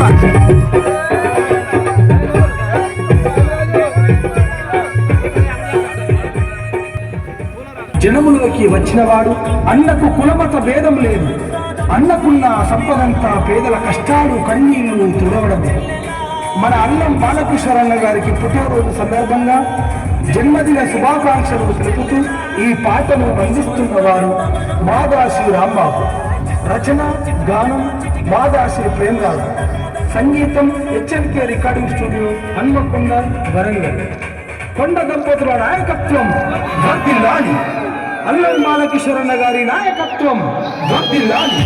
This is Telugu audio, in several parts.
జనములోకి వచ్చినవాడు అన్నకు కులమత భేదం లేదు. అన్నకున్న సంపదంతా పేదల కష్టాలు కన్నీళ్ళు తుడవడమే. మన అన్నం బాలకృష్ణరన్న గారికి పుట్టినరోజు సందర్భంగా జన్మదిన శుభాకాంక్షలు తెలుపుతూ ఈ పాటను అందిస్తున్నవారు మాదాశ్రీ రాంబాబు. రచన గానం మాదాశ్రీ ప్రేమరాజు. సంగీతం HNK recording studio Hanmakonda Warangal. Konda దంపతుల నాయకత్వం వర్ధిల్లాలి. అల్లం బాలకిషోరన్న గారి నాయకత్వం వర్ధిల్లాలి.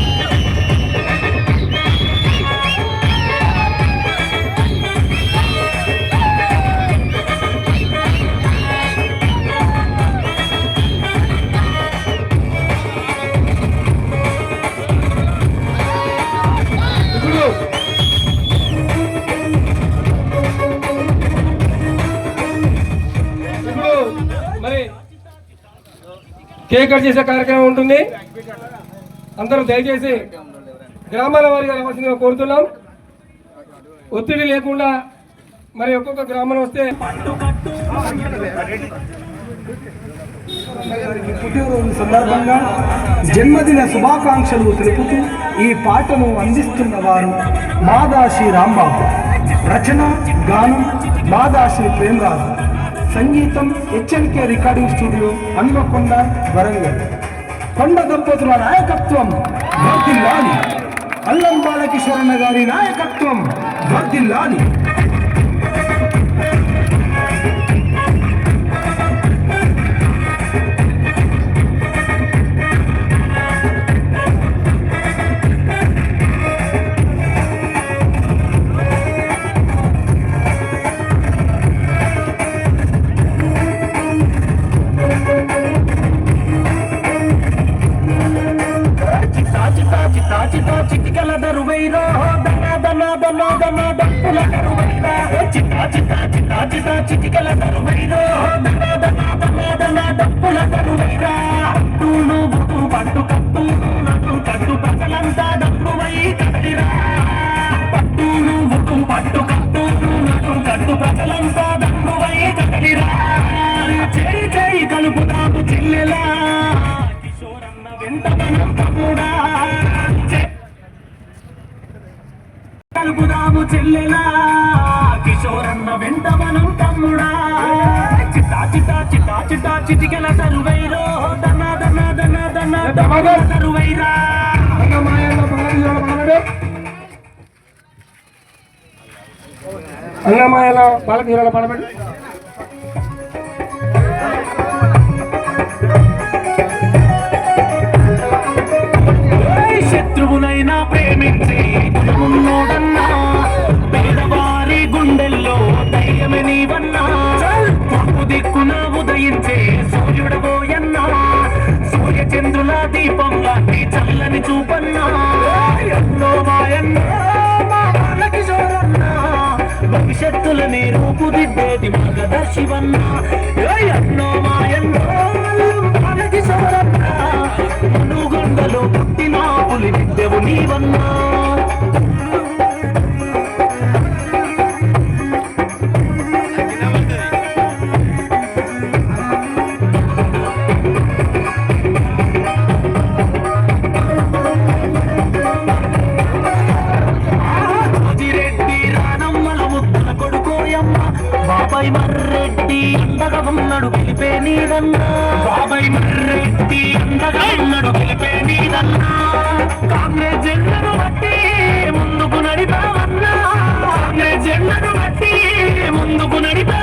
కేక్ కట్ చేసే కార్యక్రమం ఉంటుంది. అందరూ దయచేసి గ్రామాల వారిగా రావాల్సిందిగా కోరుతున్నాం. ఒత్తిడి లేకుండా మరి ఒక్కొక్క గ్రామం వస్తే పుట్టినరోజు సందర్భంగా జన్మదిన శుభాకాంక్షలు తెలుపుతూ ఈ పాటను అందిస్తున్న వారు మాదాశ్రీ రాంబాబు. రచన గానం మాదాశ్రీ ప్రేమరాజు. సంగీతం HNK recording studio Hanmakonda Warangal. Konda దంపతుల నాయకత్వం వర్దిల్లాని అల్లం బాలకిషోరన్న గారి నాయకత్వం వర్దిల్లాని చిటో చిటికల దరువైరా దన దన దన దన డప్పుల దరువైరా చిటా చిటా చిటా చిటా చిటికల దరువైరా దన దన దన దన డప్పుల దరువైరా పట్టును బుట్టు పట్టు కట్టు నట్టు కట్టు పక్కలంతా డప్పువై కదిరా చెల్లెలా? కిషోరన్న వెంట మనం తమ్ముడా? చిటా చిటా చిటా చిటా చిటికెల తరువైరో? దన దన దన దన దన తరువైరా? అన్నమాయల బాలకీరాల పాడబడి చంద్రుల దీపంగా నీ చల్లని చూపన్నా. ఎన్నో మాయన్నా చూడన్నా భవిష్యత్తుల భవిష్యత్తులని రూపుదిద్దేది మార్గదర్శివన్నా. ఎన్నో మాయన్నో బాలకిషోరన్నా మనుగొండలో పుట్టిన పులి విద్యవు నీవన్నా. బాబాయ్ మర్రెడ్డి అండగా ఉన్నాడు పిలిపే నీదన్నా. బాబాయ్ మర్రెడ్డి అండగా ఉన్నాడు పిలిపే నీదన్నా. కాంగ్రెస్ జెండను బట్టి ముందుకు నడిపావన్నా కాంగ్రెస్ జెండను బట్టి ముందుకు నడిపా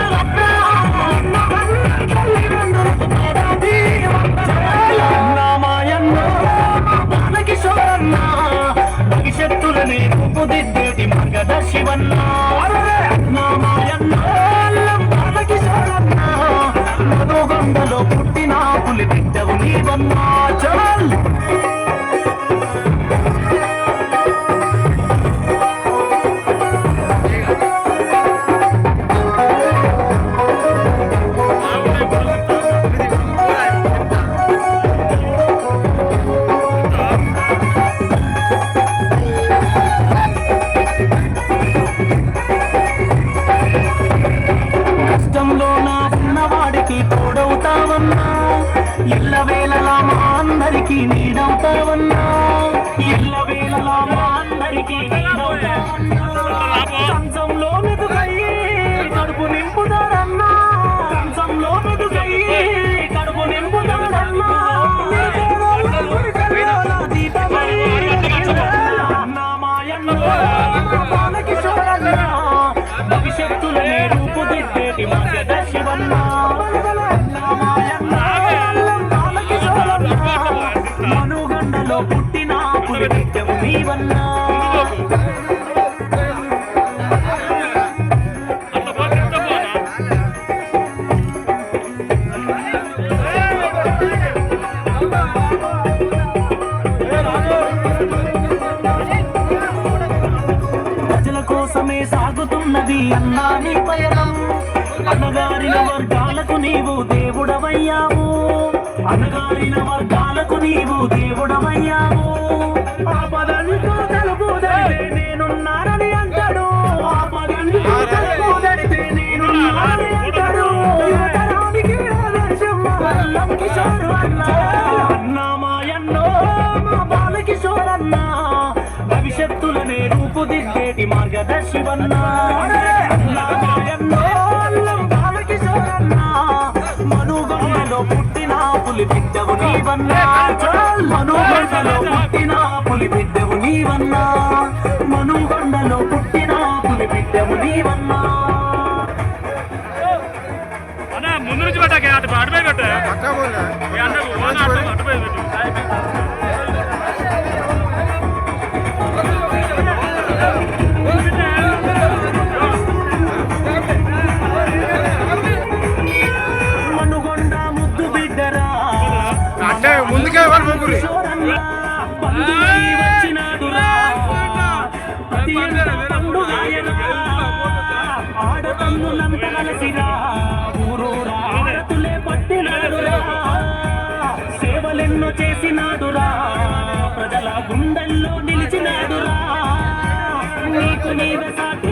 ప్రజల కోసమే సాగుతున్నది అన్నా నీ పయనం. అన్నగారిన వర్గాలకు నీవు దేవుడవయ్యావు. అన్నగారిన వర్గాలకు నీవు దేవుడవయ్యావు. ఆపదంటూ తలుపుదడితే నేనున్నానని అంటాడు. ఆపదంటూ తలుపుదడితే నేనున్నానని అంటాడు. యువతరానికి ఆదర్శం అల్లం కిషోర్ అన్న. అన్నా మాయన్నో మా బాలకిషోర్ అన్న భవిష్యత్తులనే రూపుదిద్దేటి మార్గదర్శివన్నా. నీవన్నా? మనుగొండలో పుట్టిన పులి బిడ్డవు నీవన్నా? ముందు నుంచి పెట్టాక అటుపై పెట్టు. అటుపై పెట్టు. ముందుకే వాళ్ళు ముగ్గురు? ఆడతన్నులంతా ఊరూరా ఆడతులే పట్టినాడురా. సేవలెన్నో చేసినాడురా ప్రజల గుండెల్లో నిలిచినాడురా. నీకు నీవే సాటి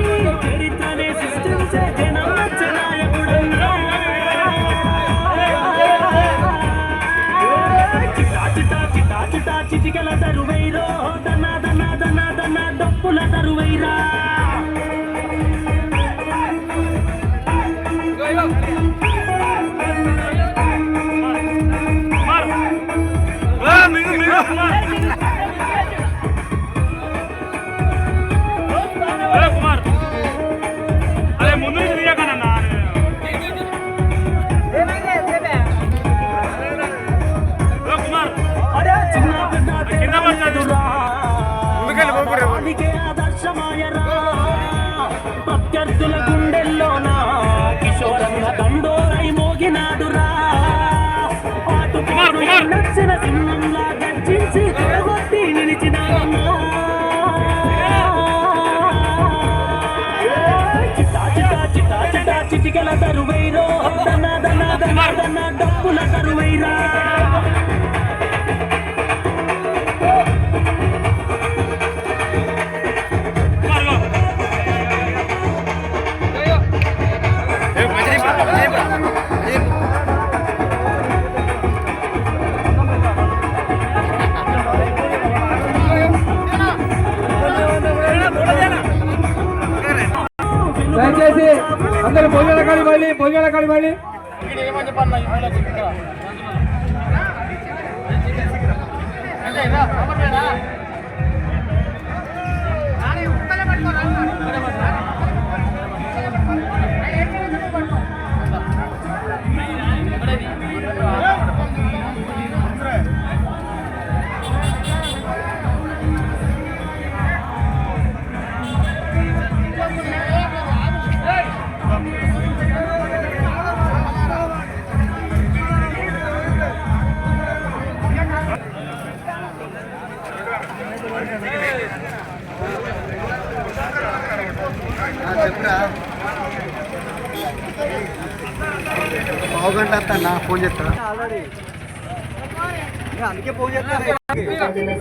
నచ్చిన సింహంలా గర్జించి కొట్టి నిలిచినాడన్నా చిట్టా చిట్టా చిట్టా చిట్టా చిటికల తరువైరో దన దన దన దన డప్పుల తరువైరా దయచేసి అందరూ భోజనాల కాడి మళ్ళీ భోజనాల కాడి మళ్ళీ పావుగంట వస్తా ఫోన్ చేస్తా అందుకే ఫోన్ చేస్తా